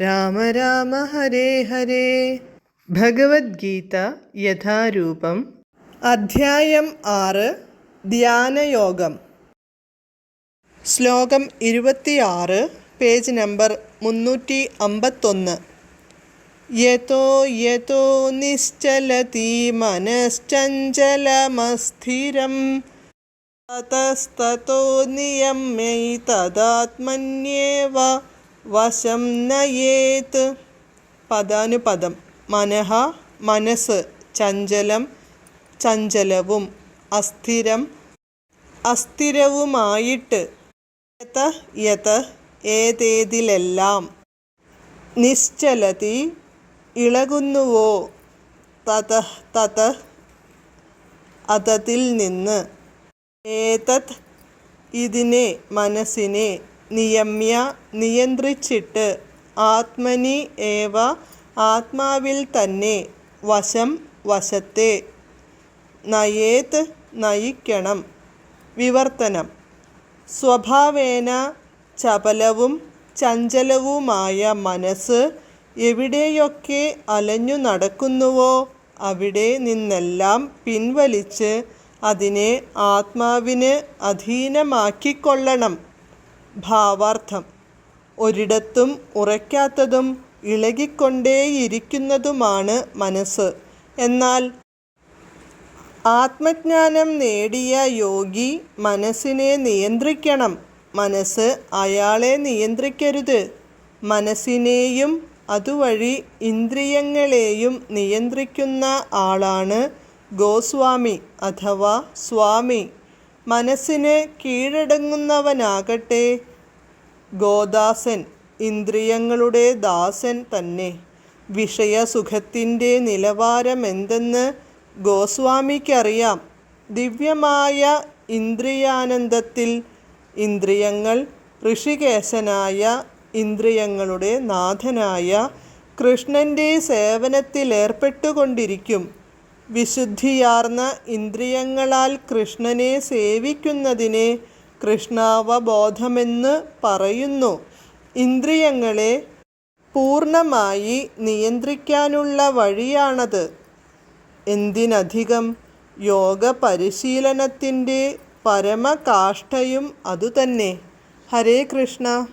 രാമ രാമ ഹരേ ഹരേ. ഭഗവത്ഗീത യഥാരൂപം. അധ്യായം ആറ്. ധ്യാനയോഗം. ശ്ലോകം ഇരുപത്തിയാറ് പേജ് നമ്പർ മുന്നൂറ്റി അമ്പത്തൊന്ന്. യതോ യതോ നിശ്ചലതി മനശ്ചഞ്ചലമസ്ഥിരം. തതസ്തോ നിയമ്യൈ തദാത്മന്യേവ. വശം നയേത്. പദാനുപദം. മനഃ മനസ്സ്. ചഞ്ചലം ചഞ്ചലവും. അസ്ഥിരം അസ്ഥിരവുമായിട്ട്. യത യത ഏതേതിലെല്ലാം. നിശ്ചലതി ഇളകുന്നുവോ? തത തത അതതിൽ നിന്ന്. ഏതത് ഇതിനെ മനസ്സിനെ. നിയമ്യ നിയന്ത്രിച്ചിട്ട് ആത്മനി ഏവ ആത്മാവിൽ തന്നെ വശം വശത്തെ നയേത് നയിക്കണം. വിവർത്തനം. സ്വഭാവേന ചപലവും ചഞ്ചലവുമായ മനസ്സ് എവിടെയൊക്കെ അലഞ്ഞു നടക്കുന്നുവോ അവിടെ നിന്നെല്ലാം പിൻവലിച്ച് അതിനെ ആത്മാവിന് അധീനമാക്കിക്കൊള്ളണം. ഭാവാർത്ഥം. ഒരിടത്തും ഉറയ്ക്കാത്തതും ഇളകിക്കൊണ്ടേയിരിക്കുന്നതുമാണ് മനസ്സ്. എന്നാൽ ആത്മജ്ഞാനം നേടിയ യോഗി മനസ്സിനെ നിയന്ത്രിക്കണം. മനസ്സ് അയാളെ നിയന്ത്രിക്കരുത്. മനസ്സിനെയും അതുവഴി ഇന്ദ്രിയങ്ങളെയും നിയന്ത്രിക്കുന്ന ആളാണ് ഗോസ്വാമി അഥവാ സ്വാമി. മനസ്സിന് കീഴടങ്ങുന്നവനാകട്ടെ. ഗോദാസൻ ഇന്ദ്രിയങ്ങളുടെ ദാസൻ തന്നെ. വിഷയസുഖത്തിന്റെ നിലവാരമെന്തെന്ന് ഗോസ്വാമിക്കറിയാം. ദിവ്യമായ ഇന്ദ്രിയാനന്ദത്തിൽ ഇന്ദ്രിയങ്ങൾ ഋഷികേശനായ ഇന്ദ്രിയങ്ങളുടെ നാഥനായ കൃഷ്ണന്റെ സേവനത്തിലേർപ്പെട്ടുകൊണ്ടിരിക്കും. വിശുദ്ധിയാർന്ന ഇന്ദ്രിയങ്ങളാൽ കൃഷ്ണനെ സേവിക്കുന്നതിനെ കൃഷ്ണാവബോധമെന്ന് പറയുന്നു. ഇന്ദ്രിയങ്ങളെ പൂർണമായി നിയന്ത്രിക്കാനുള്ള വഴിയാണത്. എന്തിനധികം യോഗ പരിശീലനത്തിന്റെ പരമകാഷ്ഠയും അതുതന്നെ. ഹരേ കൃഷ്ണ.